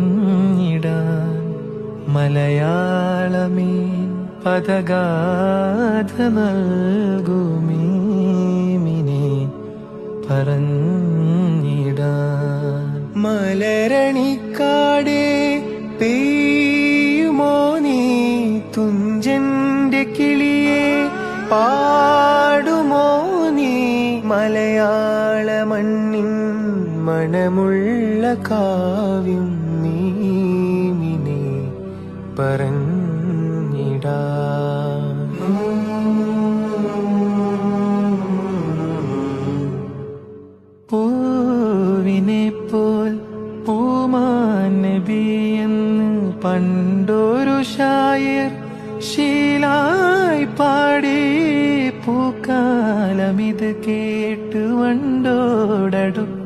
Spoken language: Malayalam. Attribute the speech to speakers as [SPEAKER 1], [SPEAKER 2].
[SPEAKER 1] പറഞ്ഞിടാൻ മലയാളമേ പദഗാഥ നൽകുമീമിനെ പറഞ്ഞിടാൻ മലരണിക്കാടേ പെയ്യുമോ നീ തുഞ്ചന്റെ കിളിയെ? പാടുമോ നീ മലയാള മണ്ണിൻ മണമുള്ള കാവ്യം നീമിനെ പറഞ്ഞിടാ. പൂവിനെ പോൽ പൂമാൻ നബിയെന്ന് പണ്ടൊരു ഷായർ ശീലായി പാടി പൂക്കാലമിത് കേട്ട് വണ്ടോടടുക്കും